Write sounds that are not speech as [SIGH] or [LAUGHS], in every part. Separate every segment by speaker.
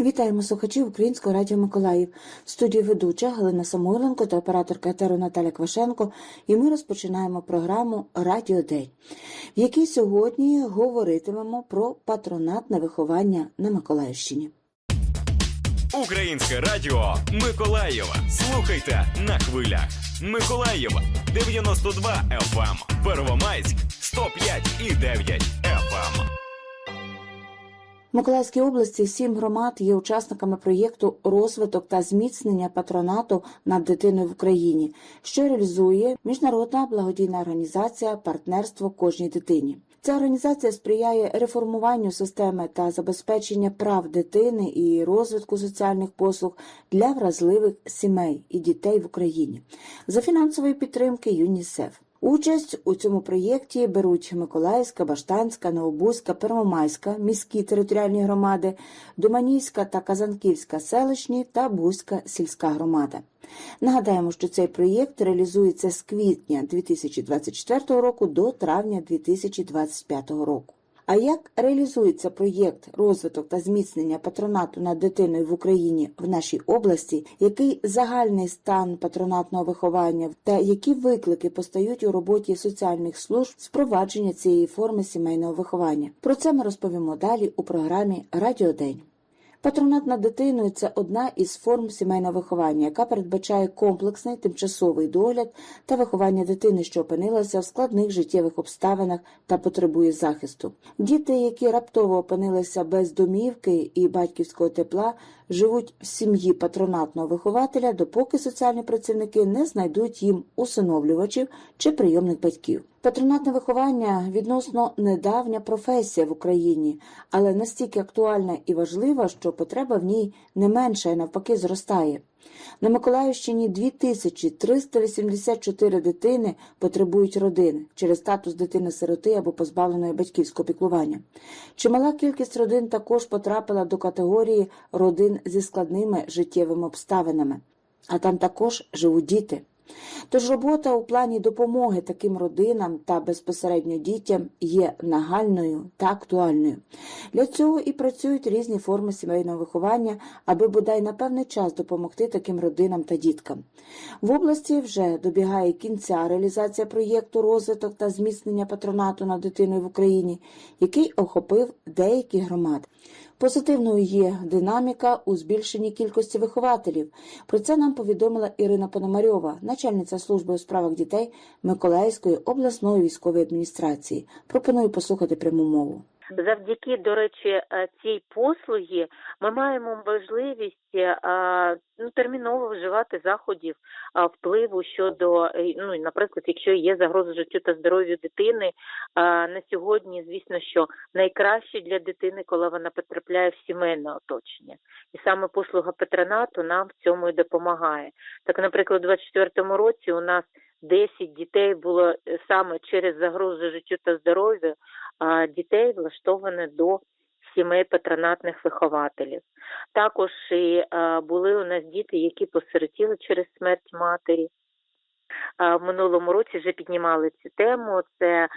Speaker 1: Вітаємо слухачів Українського радіо Миколаїв. В студії ведуча Галина Самойленко та операторка етеру Наталя Квашенко. І ми розпочинаємо програму Радіо День, в якій сьогодні говоритимемо про патронатне виховання на Миколаївщині.
Speaker 2: Українське радіо Миколаєва. Слухайте на хвилях. Миколаєва 92 FM. Первомайськ 105 і 9 FM.
Speaker 1: Миколаївській області сім громад є учасниками проєкту розвиток та зміцнення патронату над дитиною в Україні, що реалізує міжнародна благодійна організація Партнерство кожній дитині. Ця організація сприяє реформуванню системи та забезпечення прав дитини і розвитку соціальних послуг для вразливих сімей і дітей в Україні за фінансової підтримки ЮНІСЕФ. Участь у цьому проєкті беруть Миколаївська, Баштанська, Новобузька, Первомайська, міські територіальні громади, Доманівська та Казанківська селищні та Бузька сільська громада. Нагадаємо, що цей проєкт реалізується з квітня 2024 року до травня 2025 року. А як реалізується проєкт розвиток та зміцнення патронату над дитиною в Україні в нашій області? Який загальний стан патронатного виховання та які виклики постають у роботі соціальних служб спровадження цієї форми сімейного виховання? Про це ми розповімо далі у програмі Радіодень. Патронат над дитиною це одна із форм сімейного виховання, яка передбачає комплексний тимчасовий догляд та виховання дитини, що опинилася в складних життєвих обставинах та потребує захисту. Діти, які раптово опинилися без домівки і батьківського тепла, живуть в сім'ї патронатного вихователя, допоки соціальні працівники не знайдуть їм усиновлювачів чи прийомних батьків. Патронатне виховання відносно недавня професія в Україні, але настільки актуальна і важлива, що потреба в ній не менша і навпаки зростає. На Миколаївщині 2384 дитини потребують родини через статус дитини-сироти або позбавленої батьківського піклування. Чимала кількість родин також потрапила до категорії родин зі складними життєвими обставинами, а там також живуть діти. Тож робота у плані допомоги таким родинам та безпосередньо дітям є нагальною та актуальною. Для цього і працюють різні форми сімейного виховання, аби бодай на певний час допомогти таким родинам та діткам. В області вже добігає кінця реалізація проєкту розвиток та зміцнення патронату над дитиною в Україні, який охопив деякі громади. Позитивною є динаміка у збільшенні кількості вихователів. Про це нам повідомила Ірина Пономарьова, начальниця служби у справах дітей Миколаївської обласної військової адміністрації. Пропоную послухати пряму мову.
Speaker 3: Завдяки, до речі, е, цій послугі ми маємо можливість е, ну, терміново вживати заходів впливу щодо, е, ну, наприклад, якщо є загроза життю та здоров'ю дитини, на сьогодні, звісно, що найкраще для дитини, коли вона потрапляє в сімейне оточення. І саме послуга патронату нам в цьому і допомагає. Так, наприклад, у 2024 році у нас 10 дітей було саме через загрозу життю та здоров'ю дітей влаштовано до сімей патронатних вихователів. Також і були у нас діти, які посиротіли через смерть матері. В минулому році вже піднімали цю тему. Це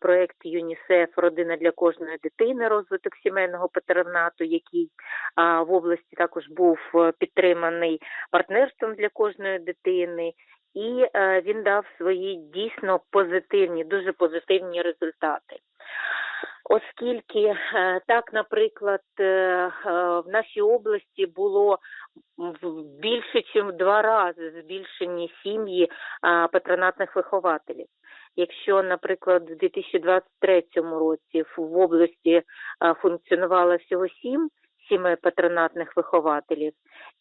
Speaker 3: проект ЮНІСЕФ Родина для кожної дитини, розвиток сімейного патронату, який в області також був е, підтриманий партнерством для кожної дитини, і е, він дав свої дійсно позитивні, дуже позитивні результати. Оскільки е, так, наприклад, е, в нашій області було більше, ніж в два рази збільшені сім'ї патронатних вихователів. Якщо, наприклад, в 2023 році в області функціонувало всього сім сімей патронатних вихователів,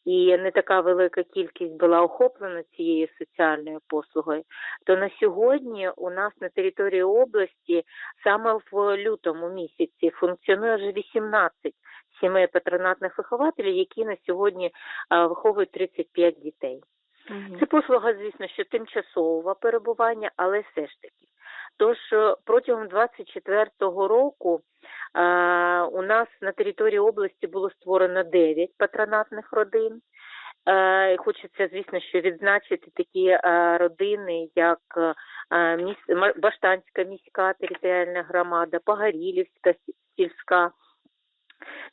Speaker 3: і не така велика кількість була охоплена цією соціальною послугою, то на сьогодні у нас на території області саме в лютому місяці функціонує вже 18 сімей патронатних вихователів, які на сьогодні а, виховують 35 дітей. Це послуга, звісно, що тимчасового перебування, але все ж таки. Тож протягом 24-го року е, у нас на території області було створено 9 патронатних родин. Е, хочеться, звісно, що відзначити такі е, родини, як. Баштанська міська територіальна громада, Погорілівська сільська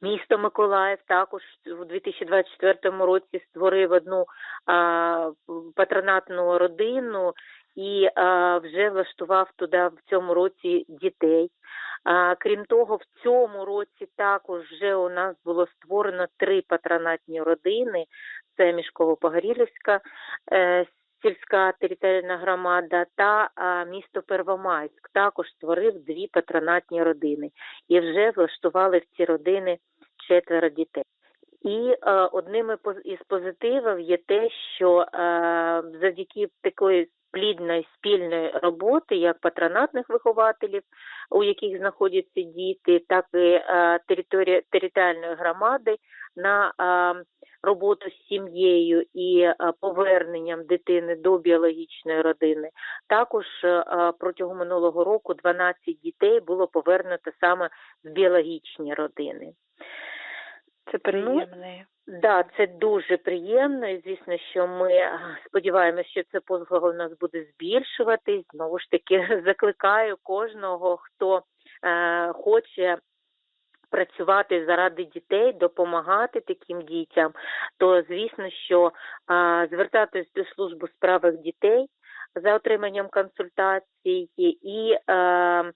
Speaker 3: Місто Миколаїв також у 2024 році створив одну а, патронатну родину і вже влаштував туди в цьому році дітей. Крім того, в цьому році також вже у нас було створено три патронатні родини. Це Мішково-Погорілівська е, сільська територіальна громада та місто Первомайськ також створив дві патронатні родини і вже влаштували в ці родини четверо дітей. І е, одним із позитивів є те, що е, завдяки такої плідної спільної роботи, як патронатних вихователів, у яких знаходяться діти, так і е, територіальної громади на е, роботу з сім'єю і е, поверненням дитини до біологічної родини. Також протягом минулого року 12 дітей було повернуто саме в біологічні родини.
Speaker 4: Це приємне.
Speaker 3: Да, це дуже приємно, і звісно, що ми сподіваємося, що це послуга у нас буде збільшуватись. Знову ж таки, [LAUGHS] закликаю кожного, хто е, хоче працювати заради дітей, допомагати таким дітям, то звісно, що е, звертатись до служби справах дітей за отриманням консультацій і е, е,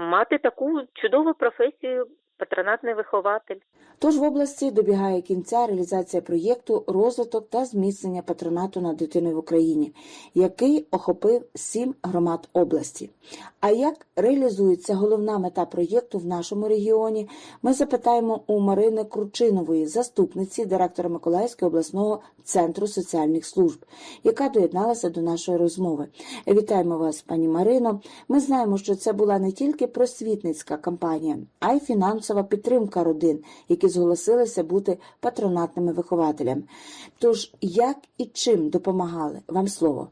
Speaker 3: мати таку чудову професію патронатний вихователь.
Speaker 1: Тож в області добігає кінця реалізація проєкту розвиток та зміцнення патронату над дитиною в Україні, який охопив сім громад області. А як реалізується головна мета проєкту в нашому регіоні? Ми запитаємо у Марини Кручинової, заступниці директора Миколаївського обласного центру соціальних служб, яка доєдналася до нашої розмови. Вітаємо вас, пані Марино. Ми знаємо, що це була не тільки просвітницька кампанія, а й фінансова підтримка родин, які зголосилися бути патронатними вихователями. Тож, як і чим допомагали? Вам слово.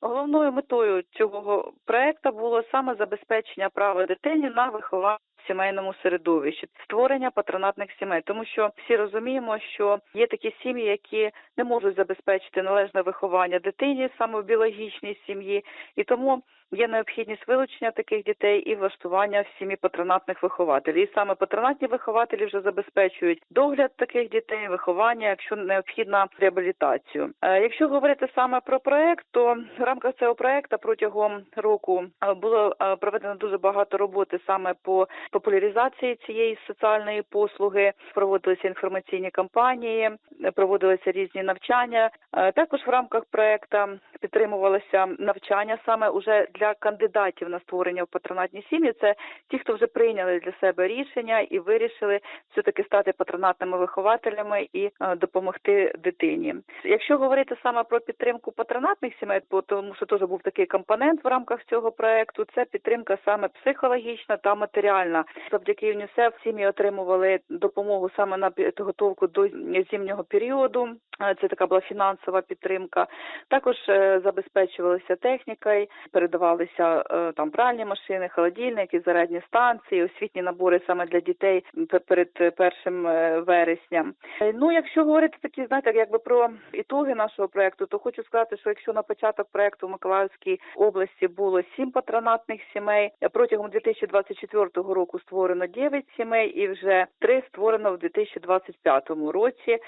Speaker 4: Головною метою цього проекту було саме забезпечення права дитині на виховання сімейному середовищі, створення патронатних сімей, тому що всі розуміємо, що є такі сім'ї, які не можуть забезпечити належне виховання дитині саме в біологічній сім'ї, і тому є необхідність вилучення таких дітей і влаштування в сім'ї патронатних вихователів. І саме патронатні вихователі вже забезпечують догляд таких дітей, виховання, якщо необхідна реабілітацію. Е, Якщо говорити саме про проект, то в рамках цього проекту протягом року е, було е, проведено дуже багато роботи саме по популяризації цієї соціальної послуги. Проводилися інформаційні кампанії, проводилися різні навчання. Також в рамках проекту підтримувалося навчання саме уже для кандидатів на створення в патронатні сім'ї. Це ті, хто вже прийняли для себе рішення і вирішили все таки стати патронатними вихователями і е, допомогти дитині. Якщо говорити саме про підтримку патронатних сімей, тому що теж був такий компонент в рамках цього проекту, це підтримка саме психологічна та матеріальна. Завдяки ЮНІСЕФ сім'ї отримували допомогу саме на підготовку до зимнього періоду. Е, Це така була фінансова підтримка. Також е, забезпечувалися технікою, передавалися е, там пральні машини, холодильники, зарядні станції, освітні набори саме для дітей перед першим вересням. Ну, якщо говорити такі, знаєте, якби про ітоги нашого проекту, то хочу сказати, що якщо на початок проекту в Миколаївській області було сім патронатних сімей, протягом 2024 року створено 9 сімей і вже три створено в 2025 році.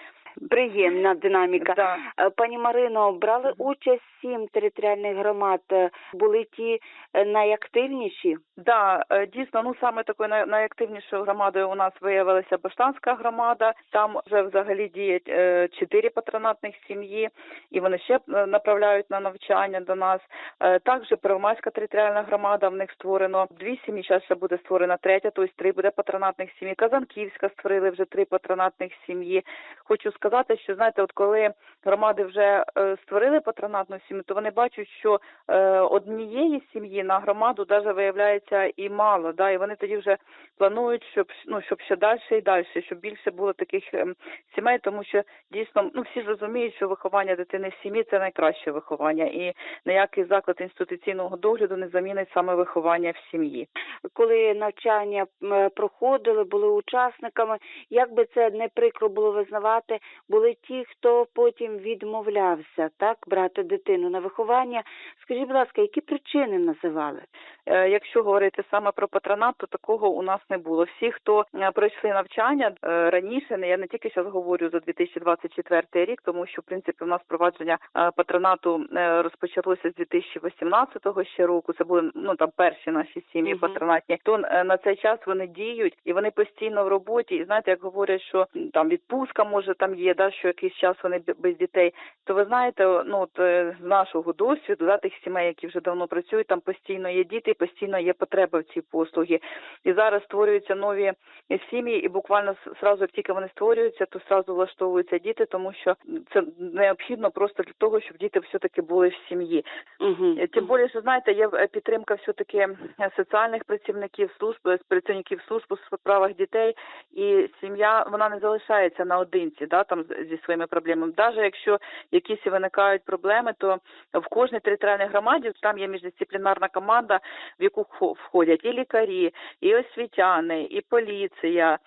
Speaker 5: Приємна динаміка.
Speaker 4: Да.
Speaker 5: Е, Пані Марино, брали участь сім територіальних громад. Е, Були ті е, найактивніші?
Speaker 4: Да, дійсно, ну саме такою най- найактивнішою громадою у нас виявилася Баштанська громада. Там вже взагалі діють чотири патронатних сім'ї, і вони ще направляють на навчання до нас. Також Первомайська територіальна громада. В них створено дві сім'ї. Зараз ще буде створена третя, тобто три буде патронатних сім'ї. Казанківська створили вже три патронатних сім'ї. Хочу сказати, що знаєте, от коли громади вже е, створили патронатну сім'ю, то вони бачать, що е, однієї сім'ї на громаду даже виявляється і мало. Да, і вони тоді вже планують, щоб ну щоб ще далі і далі, щоб більше було таких ем, сімей, тому що дійсно ну всі ж розуміють, що виховання дитини в сім'ї це найкраще виховання, і ніякий заклад інституційного догляду не замінить саме виховання в сім'ї.
Speaker 5: Коли навчання проходили, були учасниками, як би це не прикро було визнавати, були ті, хто потім відмовлявся так брати дитину на виховання. Скажіть, будь ласка, які причини називали?
Speaker 4: Е, Якщо говорити саме про патронат, то такого у нас не було. Всі, хто е, пройшли навчання е, раніше, я не тільки зараз говорю за 2024 рік, тому що в принципі у нас впровадження е, патронату розпочалося з 2018 ще року. Це були ну там перші наші сім'ї
Speaker 5: Мгм.
Speaker 4: патронатні. То на цей час вони діють і вони постійно в роботі. І знаєте, як говорять, що там відпустка може там є, да що якийсь час вони без дітей. То ви знаєте, ну от е, з нашого досвіду, да, тих сімей, які вже давно працюють, там постійно є діти, постійно є потреба в цій послуги. І зараз створюються нові сім'ї, і буквально с- зразу, як тільки вони створюються, то зразу влаштовуються діти, тому що це необхідно просто для того, щоб діти все таки були в сім'ї.
Speaker 5: Угу.
Speaker 4: Е, Тим більше, знаєте, є е, підтримка все-таки е, соціальних працівників служб, е, працівників служб у справах дітей, і сім'я вона не залишається наодинці, да, там зі своїми проблемами. Навіть якщо якісь виникають проблеми, то в кожній територіальній громаді там є міждисциплінарна команда, в яку вхо- входять і лікарі, і освітяни, і поліція.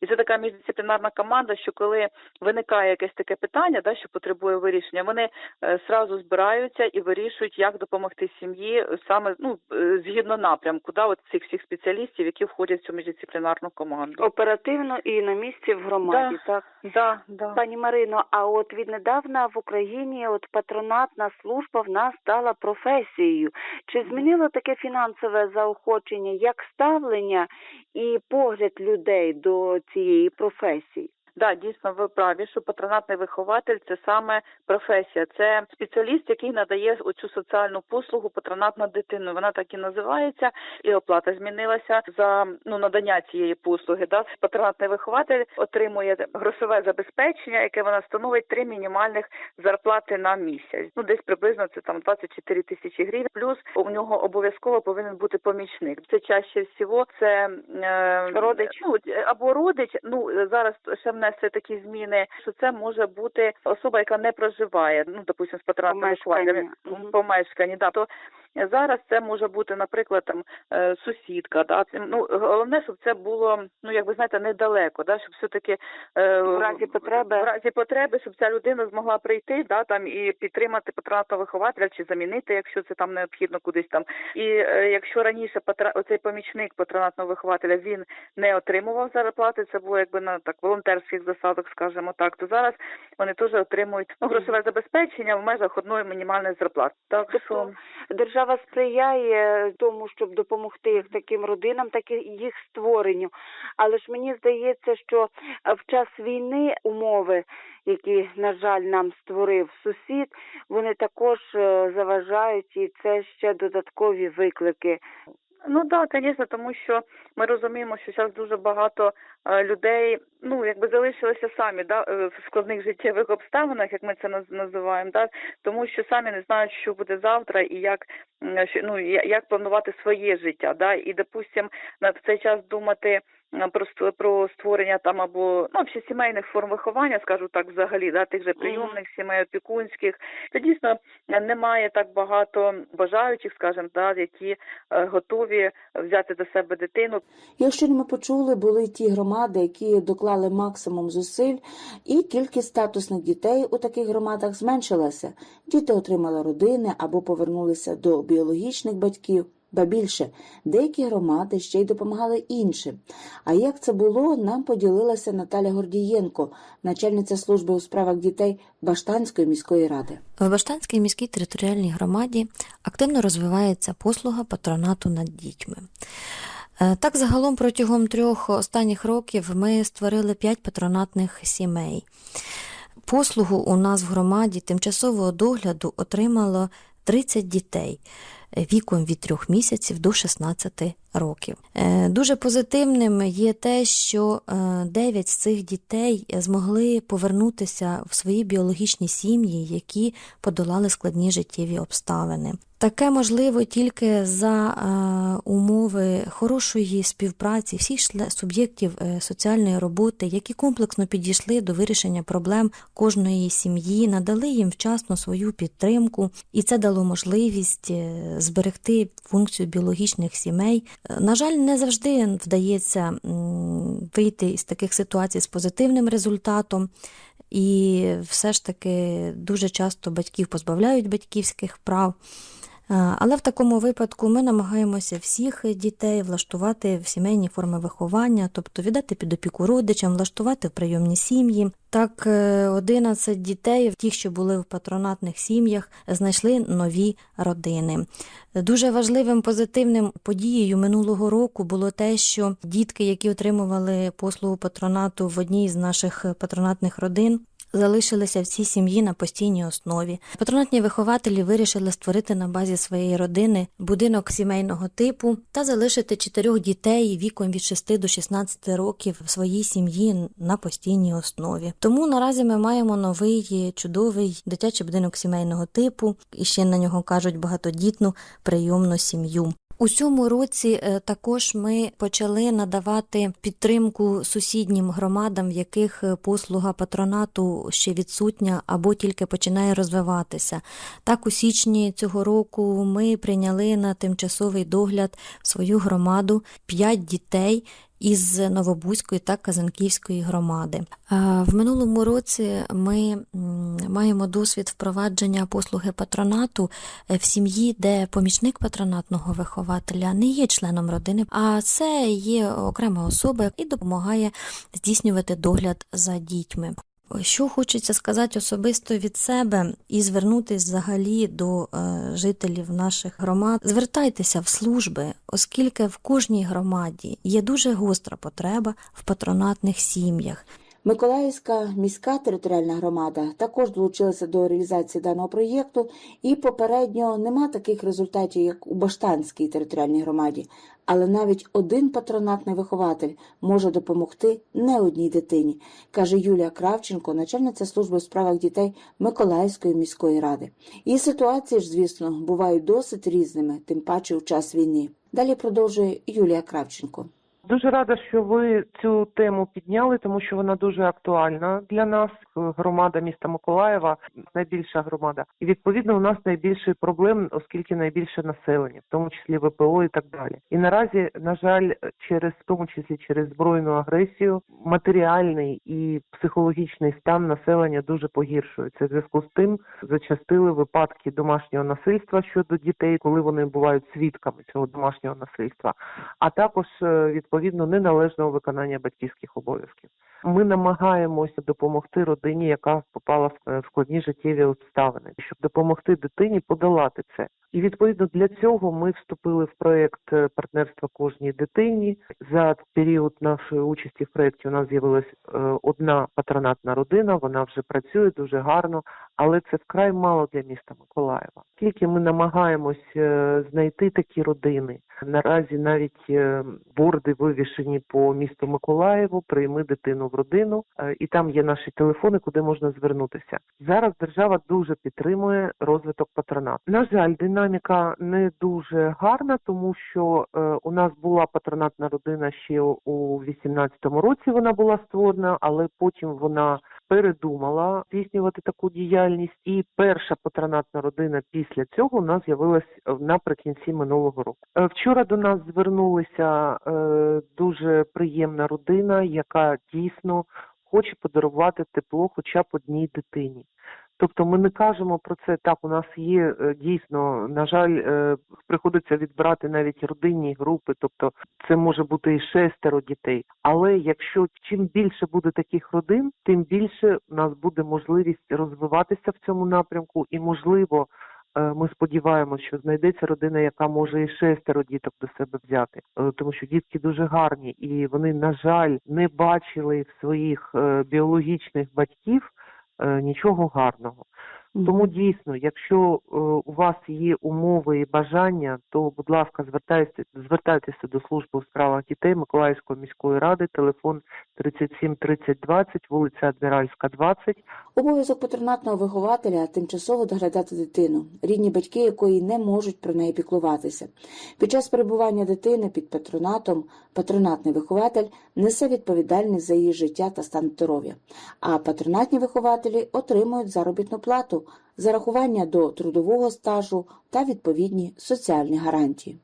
Speaker 4: І це така міждисциплінарна команда, що коли виникає якесь таке питання, да, що потребує вирішення, вони е, сразу збираються і вирішують, як допомогти сім'ї е, саме ну е, згідно напрямку, да, от цих всіх спеціалістів, які входять в цю міждисциплінарну команду.
Speaker 5: Оперативно і на місці в громаді,
Speaker 4: Да.
Speaker 5: так?
Speaker 4: Да, да.
Speaker 5: Пані Марино, а от віднедавна в Україні от патронатна служба в нас стала професією. Чи змінило таке фінансове заохочення, як ставлення і погляд людей до цієї професії?
Speaker 4: Да, дійсно, ви праві, що патронатний вихователь це саме професія. Це спеціаліст, який надає оцю соціальну послугу патронат над дитиною. Вона так і називається, і оплата змінилася за ну надання цієї послуги. Да, патронатний вихователь отримує грошове забезпечення, яке вона становить три мінімальних зарплати на місяць. Ну десь приблизно це там 24 тисячі гривень. Плюс у нього обов'язково повинен бути помічник. Це чаще всього це е,
Speaker 5: Родич.
Speaker 4: ну, або родич. Ну зараз ще внесли такі зміни, що це може бути особа, яка не проживає. Ну допустимо, з патронатним
Speaker 5: Помешкання.
Speaker 4: вихователем
Speaker 5: Мгм.
Speaker 4: помешкання. Да, то зараз це може бути, наприклад, там е, сусідка. Да, Це, ну головне, щоб це було ну як ви знаєте, недалеко, да, щоб все таки е,
Speaker 5: В разі потреби.
Speaker 4: в разі потреби, щоб ця людина змогла прийти, да там і підтримати патронатного вихователя чи замінити, якщо це там необхідно кудись там. І е, якщо раніше патра... оцей помічник патронатного вихователя він не отримував зарплати, це було якби на так волонтерських засадах, скажімо так, то зараз вони теж отримують ну, грошове забезпечення в межах одної мінімальної зарплати. Так що
Speaker 5: Тобто держава сприяє тому, щоб допомогти як таким родинам, так і їх створенню. Але ж мені здається, що е, в час війни умови, які, на жаль, нам створив сусід, вони також е, заважають, і це ще додаткові виклики.
Speaker 4: Ну так, звісно, тому що ми розуміємо, що зараз дуже багато е, людей, ну якби залишилися самі, да, е, в складних життєвих обставинах, як ми це наз- називаємо, да, тому що самі не знають, що буде завтра і як ну як планувати своє життя, да, і допустим, на цей час думати. Про про створення там або ну всі сімейних форм виховання, скажу так, взагалі, да тих же прийомних сімей, опікунських, то дійсно е, немає так багато бажаючих, скажімо, да, які е, готові взяти до себе дитину.
Speaker 1: Якщо не ми почули, були ті громади, які доклали максимум зусиль, і кількість статусних дітей у таких громадах зменшилася. Діти отримали родини або повернулися до біологічних батьків. Ба більше, деякі громади ще й допомагали іншим. А як це було, нам поділилася Наталя Гордієнко, начальниця служби у справах дітей Баштанської міської ради.
Speaker 6: В Баштанській міській територіальній громаді активно розвивається послуга патронату над дітьми. Е, Так, загалом протягом трьох останніх років ми створили п'ять патронатних сімей. Послугу у нас в громаді тимчасового догляду отримало 30 дітей віком від 3 місяців до 16 років. Е, Дуже позитивним є те, що 9 з цих дітей змогли повернутися в свої біологічні сім'ї, які подолали складні життєві обставини. Таке можливо тільки за е, умови хорошої співпраці всіх суб'єктів е, соціальної роботи, які комплексно підійшли до вирішення проблем кожної сім'ї, надали їм вчасно свою підтримку, і це дало можливість е, зберегти функцію біологічних сімей. Е, На жаль, не завжди вдається вийти із таких ситуацій з позитивним результатом. і все ж таки дуже часто батьків позбавляють батьківських прав. Е, Але в такому випадку ми намагаємося всіх дітей влаштувати в сімейні форми виховання, тобто віддати під опіку родичам, влаштувати в прийомні сім'ї. Так, е, 11 дітей, ті, що були в патронатних сім'ях, знайшли нові родини. Дуже важливим позитивним подією минулого року було те, що дітки, які отримували послугу патронату в одній з наших патронатних родин, залишилися в цій сім'ї на постійній основі. Патронатні вихователі вирішили створити на базі своєї родини будинок сімейного типу та залишити чотирьох дітей віком від 6 до 16 років в своїй сім'ї на постійній основі. Тому наразі ми маємо новий чудовий дитячий будинок сімейного типу, і ще на нього кажуть багатодітну прийомну сім'ю. У цьому році е, також ми почали надавати підтримку сусіднім громадам, в яких е, послуга патронату ще відсутня або тільки починає розвиватися. Так, у січні цього року ми прийняли на тимчасовий догляд в свою громаду 5 дітей. Із Новобузької та Казанківської громади. В минулому році ми маємо досвід впровадження послуги патронату е, в сім'ї, де помічник патронатного вихователя не є членом родини, а це є окрема особа і допомагає здійснювати догляд за дітьми. Що хочеться сказати особисто від себе і звернутися взагалі до е, жителів наших громад. Звертайтеся в служби, оскільки в кожній громаді є дуже гостра потреба в патронатних сім'ях.
Speaker 1: Миколаївська міська територіальна громада також долучилася до реалізації даного проєкту, і попередньо нема таких результатів, як у Баштанській територіальній громаді. Але навіть один патронатний вихователь може допомогти не одній дитині, каже Юлія Кравченко, начальниця служби у справах дітей Миколаївської міської ради. І ситуації ж, звісно, бувають досить різними, тим паче у час війни. Далі продовжує Юлія Кравченко.
Speaker 7: Дуже рада, що ви цю тему підняли, тому що вона дуже актуальна для нас. Громада міста Миколаєва найбільша громада, і відповідно у нас найбільше проблем, оскільки найбільше населення, в тому числі ВПО і так далі. І наразі, на жаль, через в тому числі через збройну агресію, матеріальний і психологічний стан населення дуже погіршується. В зв'язку з тим зачастили випадки домашнього насильства щодо дітей, коли вони бувають свідками цього домашнього насильства, а також е, відповідно неналежного виконання батьківських обов'язків. Ми намагаємося допомогти родині, яка попала в е, складні життєві обставини, щоб допомогти дитині подолати це. І відповідно для цього ми вступили в проєкт е, партнерства кожній дитині. За період нашої участі в проєкті у нас з'явилась е, одна патронатна родина. Вона вже працює дуже гарно, але це вкрай мало для міста Миколаєва. Тільки ми намагаємось знайти такі родини. Наразі навіть борди вивішені по місту Миколаєву, прийми дитину в родину, е, і там є наші телефони, куди можна звернутися. Зараз держава дуже підтримує розвиток патронат. На жаль, динаміка не дуже гарна, тому що е, у нас була патронатна родина ще у 18-му році. Вона була створена, але потім вона передумала здійснювати таку діяльність. І перша патронатна родина після цього у нас з'явилась наприкінці минулого року. Е, Вчора до нас звернулася е, дуже приємна родина, яка дійсно хоче подарувати тепло хоча б одній дитині. Тобто ми не кажемо про це так. У нас є е, дійсно, на жаль, е, приходиться відбирати навіть родинні групи, тобто це може бути і шестеро дітей. Але якщо чим більше буде таких родин, тим більше у нас буде можливість розвиватися в цьому напрямку, і можливо. е, Ми сподіваємося, що знайдеться родина, яка може і шестеро діток до себе взяти, тому що дітки дуже гарні, і вони, на жаль, не бачили в своїх біологічних батьків нічого гарного. Тому дійсно, якщо е, у вас є умови і бажання, то будь ласка, звертайтеся, звертайтеся до служби у справах дітей Миколаївської міської ради, телефон 37 30 20, вулиця Адміральська, 20.
Speaker 1: Обов'язок патронатного вихователя тимчасово доглядати дитину, рідні батьки якої не можуть про неї піклуватися. Під час перебування дитини під патронатом патронатний вихователь несе відповідальність за її життя та стан здоров'я, а патронатні вихователі отримують заробітну плату, зарахування до трудового стажу та відповідні соціальні гарантії.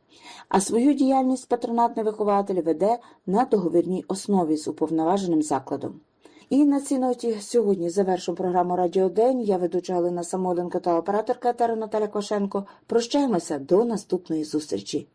Speaker 1: А свою діяльність патронатний вихователь веде на договірній основі з уповноваженим закладом. І на цій ноті сьогодні завершу програму Радіо День. Я ведуча Галина Самоленко та операторка Тара Наталя Кошенко. Прощаємося до наступної зустрічі.